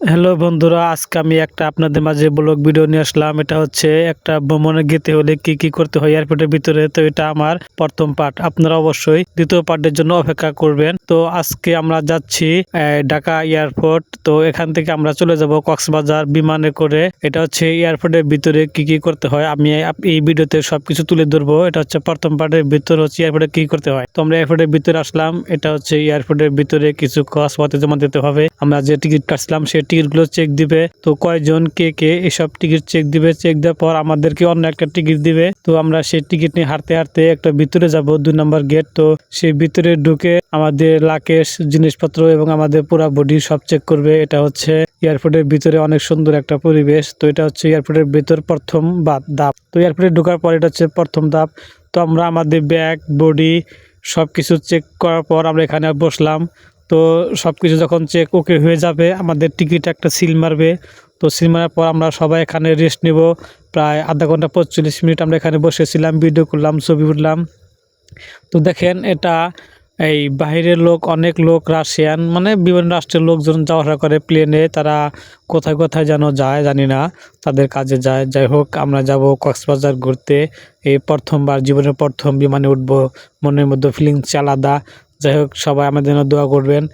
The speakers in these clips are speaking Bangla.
হ্যালো বন্ধুরা, আজকে আমি একটা আপনাদের মাঝে ব্লগ ভিডিও নিয়ে আসলাম। এটা হচ্ছে একটা ভ্রমণে গেতে হলে কি কি করতে হয় এয়ারপোর্টের ভিতরে, তো এটা আমার প্রথম পার্ট আপনারা অবশ্যই দ্বিতীয় পার্টের জন্য অপেক্ষা করবেন। তো আজকে আমরা যাচ্ছি ঢাকা এয়ারপোর্ট। তো এখান থেকে আমরা চলে যাব কক্সবাজার বিমানে করে। এটা হচ্ছে এয়ারপোর্টের ভিতরে কি কি করতে হয়। আমি এই ভিডিওতে সবকিছু তুলে ধরবো। এটা হচ্ছে প্রথম পার্টের ভিতর হচ্ছে এয়ারপোর্টে কি করতে হয়। তো আমরা এয়ারপোর্টের ভিতরে আসলাম। এটা হচ্ছে এয়ারপোর্টের ভিতরে কিছু কাগজপত্র জমা দিতে হবে। আমরা যে টিকিট কাটছিলাম সেই টিকিটগুলো চেক দিবে। তো কয়জন, কে কে এসব টিকিট চেক দিবে। চেক দেওয়ার পর আমাদেরকে অন্য একটা টিকিট দিবে। তো আমরা সেই টিকিট নিয়ে হাঁটতে হাঁটতে একটা ভিতরে যাব, দুই নম্বর গেট তো সেই ভিতরে ঢুকে আমাদের লাকেশ জিনিসপত্র এবং আমাদের পুরা বডি সব চেক করবে। এটা হচ্ছে এয়ারপোর্টের ভিতরে অনেক সুন্দর একটা পরিবেশ। তো এটা হচ্ছে এয়ারপোর্টের ভিতর প্রথম বা ধাপ তো এয়ারপোর্টে ঢোকার পর এটা হচ্ছে প্রথম ধাপ তো আমরা আমাদের ব্যাগ বডি সব কিছু চেক করার পর আমরা এখানে বসলাম। তো সব কিছু যখন চেক ওকে হয়ে যাবে, আমাদের টিকিট একটা সিল মারবে। তো সিল মারার পর আমরা সবাই এখানে রেস্ট নেব। প্রায় আধা ঘণ্টা পঁয়তাল্লিশ মিনিট আমরা এখানে বসেছিলাম ভিডিও করলাম, ছবি উঠলাম তো দেখেন এটা এই বাইরের লোক, অনেক লোক, রাশিয়ান মানে বিভিন্ন রাষ্ট্রের লোকজন যাওয়া করে প্লেনে তারা কোথায় কোথায় যেন যায়, জানি না, তাদের কাজে যায়। যাই হোক, আমরা যাব কক্সবাজার ঘুরতে। এই প্রথমবার, জীবনের প্রথম বিমানে উঠব, মনের মধ্যে ফিলিংস আলাদা। যাই হোক, সবাই আমাদের জন্য দোয়া করবেন।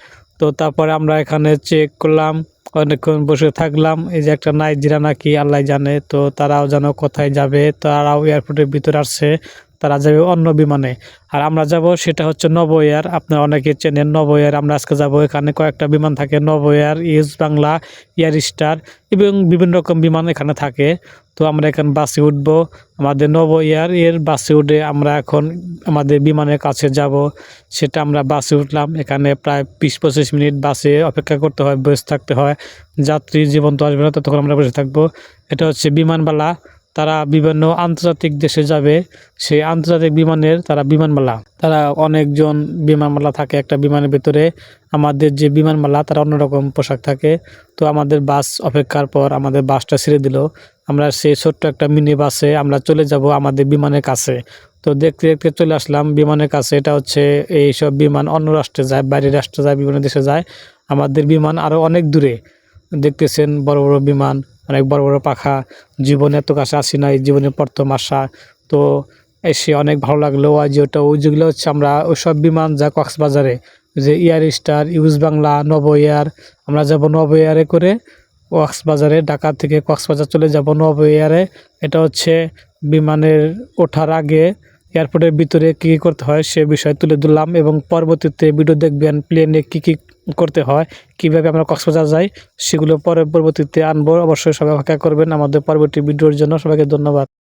তো তারপরে আমরা এখানে চেক করলাম, অনেকক্ষণ বসে থাকলাম। এই যে একটা নাইজিরা নাকি, আল্লাহ জানে। তো তারাও যেন কোথায় যাবে, তারাও এয়ারপোর্টের ভিতরে আসছে। তারা যাবে অন্য বিমানে। আর আমরা যাব সেটা হচ্ছে নব এয়ার। আপনারা অনেকে চেনেন নব এয়ার। আমরা আজকে যাব এখানে। কয়েকটা বিমান থাকে। নব air, use Bangla, air star এবং বিভিন্ন রকম বিমান এখানে থাকে। তো আমরা এখানে বাসে উঠব। আমাদের নব এয়ার এর বাসে উঠে আমরা এখন আমাদের বিমানের কাছে যাব। সেটা আমরা বাসে উঠলাম। এখানে প্রায় বিশ পঁচিশ মিনিট বাসে অপেক্ষা করতে হয় বসে থাকতে হয়। যাত্রী জীবন তো আসবে না, ততক্ষণ আমরা বসে থাকব। এটা হচ্ছে বিমানবালা। তারা বিভিন্ন আন্তর্জাতিক দেশে যাবে, সেই আন্তর্জাতিক বিমানের তারা বিমানমালা। তারা অনেকজন বিমানমালা থাকে একটা বিমানের ভিতরে। আমাদের যে বিমানমালা, তারা অন্যরকম পোশাক থাকে। তো আমাদের বাস অপেক্ষার পর আমাদের বাসটা ছেড়ে দিল। আমরা সেই ছোট্ট একটা মিনি বাসে আমরা চলে যাব আমাদের বিমানের কাছে। তো দেখতে দেখতে চলে আসলাম বিমানের কাছে। এটা হচ্ছে এই সব বিমান অন্য রাষ্ট্রে যায়, বাইরের রাষ্ট্রে যায়, বিভিন্ন দেশে যায়। আমাদের বিমান আরও অনেক দূরে। দেখতেছেন বড় বড় বিমান, অনেক বড় বড় পাখা। জীবনে এত কাছে আসি নাই, জীবনে প্রথম আসা। তো এসে অনেক ভালো লাগল। আর ওটা ওই যেগুলো হচ্ছে আমরা ওইসব বিমান যা কক্সবাজারে, যে এয়ার স্টার ইউজ বাংলা নব এয়ার আমরা যাব নব এয়ারে করে কক্সবাজারে, ঢাকা থেকে কক্সবাজার চলে যাব নব এয়ারে এটা হচ্ছে বিমানের ওঠার আগে এয়ারপোর্টের ভিতরে কী কী করতে হয় সে বিষয়ে তুলে ধরলাম এবং পরবর্তীতে ভিডিও দেখবেন প্লেনে কী কী করতে হয়, কীভাবে আমরা কক্সবাজার যাই, সেগুলো পরে পরবর্তীতে আনব। অবশ্যই সবাই অপেক্ষা করবেন আমাদের পরবর্তী ভিডিওর জন্য। সবাইকে ধন্যবাদ।